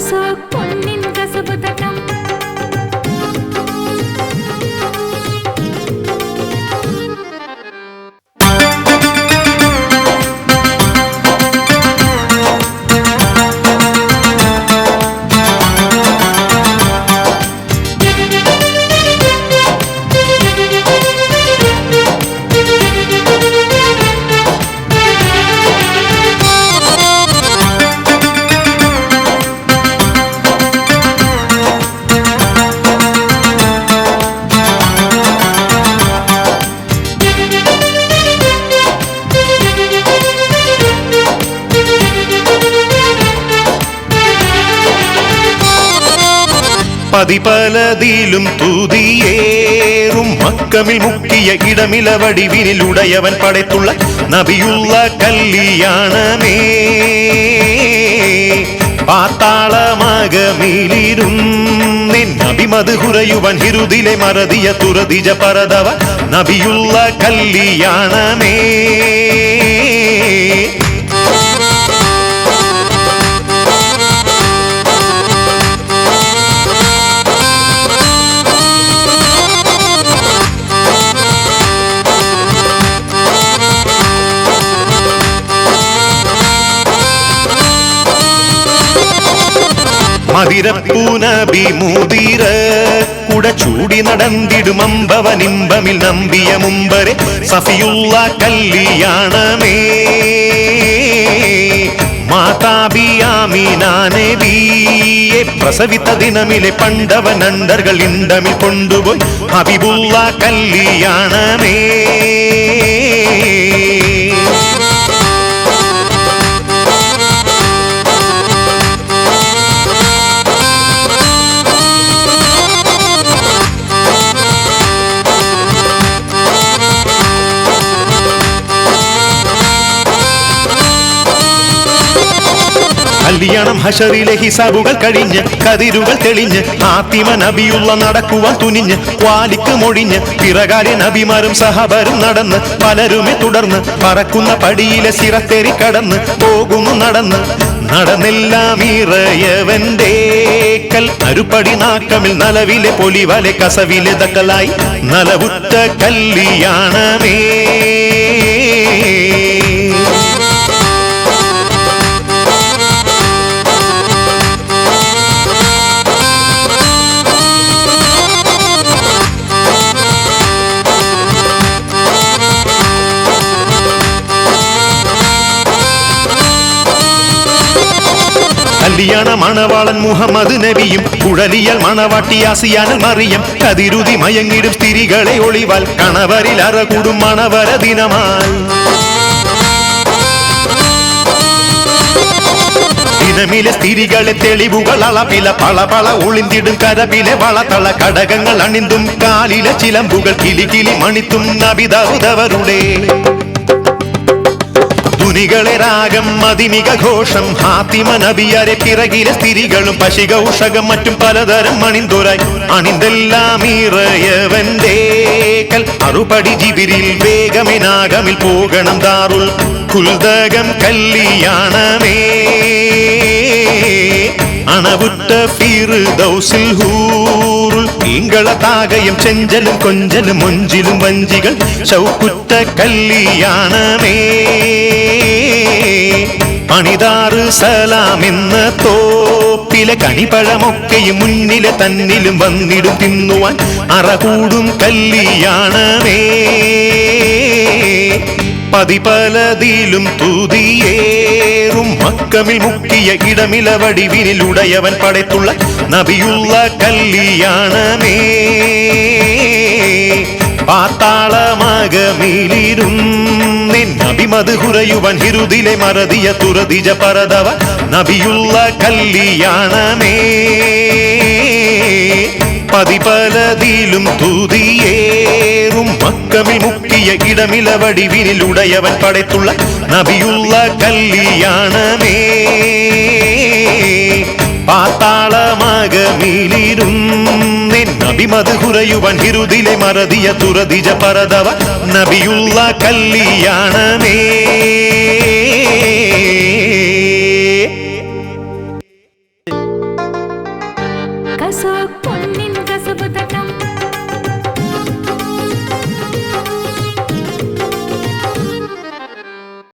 sắc പതിപലതിലും തുതിയേറും മക്കമിൽ മുക്കിയ ഇടമില വടിവിനിലുടയവൻ പടത്തുള്ള നബിയുള്ള കല്യാണമേ പാത്താളമകമിലിരുന്നിൻ നബിമത് ഹുറയുവൻ ഹിരുതിലെ മറതിയ തുറതിജ പരതവ നബിയുള്ള കല്യാണമേ മതിരപ്പൂനബി മൂതിര ചൂടി നടന്നിടും നമ്പിയ മുമ്പരെ. സഫിയുള്ള കല്യാണമേ. മാതാബിയാമീനാനബിയെ പ്രസവിത്ത ദിനമിലെ പണ്ടവൻ അണ്ടർകൾ ഇണ്ടമിൽ കൊണ്ടുപോയി. ഹബിബുള്ള കല്യാണമേ. കല്യാണം ഹഷറിലെ ഹിസാബുകൾ കഴിഞ്ഞ് കതിരുകൾ തെളിഞ്ഞ് ആത്തിമ നബിയുള്ള നടക്കുവാൻ തുനിഞ്ഞ് വാലിക്ക് മൊഴിഞ്ഞ് പിറകാലെ നബിമാരും സഹബരും നടന്ന് പലരുമെ തുടർന്ന് പറക്കുന്ന പടിയിലെ സിറത്തേറി കടന്ന് പോകുന്നു നടന്ന്. നടന്നെല്ലാം ഇറയവന്റെ കൽ. നാക്കമിൽ നലവിലെ പൊലിവലെ കസവിലെ തക്കലായി. നലവുറ്റ குளியான மணவாளன் முகமது நபியும் குழலியல் மணவாட்டி ஆசியான மறியம் கதிருதி மயங்கிடும் ஸ்திரிகளை ஒளிவால் கணவரில் அறகூடும் மணவர தினமாய். தினமில ஸ்திரிகளை தெளிவுகள் அளவில பல பல ஒளிந்திடும் கரவில வளதள கடகங்கள் அணிந்தும் காலில சிலம்புகள் கிளி கிளி மணித்தும் நபிதவுதவருடே ധുനികളെ രാഗം മതിനിക ഘോഷം ഹാത്തിമ നബിയാരെ പിറകിലെ സ്ത്രീകളും പശിക മറ്റും പലതരം അണിന്തുരായി അണിന്തെല്ലാം ഇറയവന്റെ അറുപടി ജിബിരിൽ വേഗമിനാഗമിൽ പോകണം ദാറുൽ കുൽതകം കല്ലിയാണമേ അണവുറ്റ ഫിർദൗസിൽ ഹൂറുൽ ഈങ്കള ചെഞ്ചലും കൊഞ്ചലും മൊഞ്ചിലും വഞ്ചികൾ ചൗക്കുറ്റ കല്ലിയാണമേ. പണിതാറ് സലാമെന്ന തോപ്പിലെ കണിപ്പഴമൊക്കെയും മുന്നിലെ തന്നിലും വന്നിടും തിന്നുവാൻ അറകൂടും കല്യാണമേ പതിപലതിലും തുതിയേറും മക്കമിൽ മുക്കിയ ഇടമില വടിവിനിലുടയവൻ പടത്തുള്ള നബിയുള്ള കല്യാണമേ. പാത്താളമകമിലിരുന്നിൻ നബിമത് ഹുറയുവൻ ഹിരുതിലെ മറതിയ തുറതിജ പരതവ നബിയുള്ള കല്യാണമേ. പതിപലതിലും തുതിയേറും മക്കമിൽ മുക്കിയ ഇടമില വടിവിനിലുടയവൻ പടത്തുള്ള നബിയുള്ള കല്യാണമേ പാത്താളമകമിലിരുന്നിൻ നബിമത് ഹുറയുവൻ ഹിരുതിലെ മറതിയ തുറതിജ പരതവ നബിയുള്ള കല്യാണമേ സോക്ക്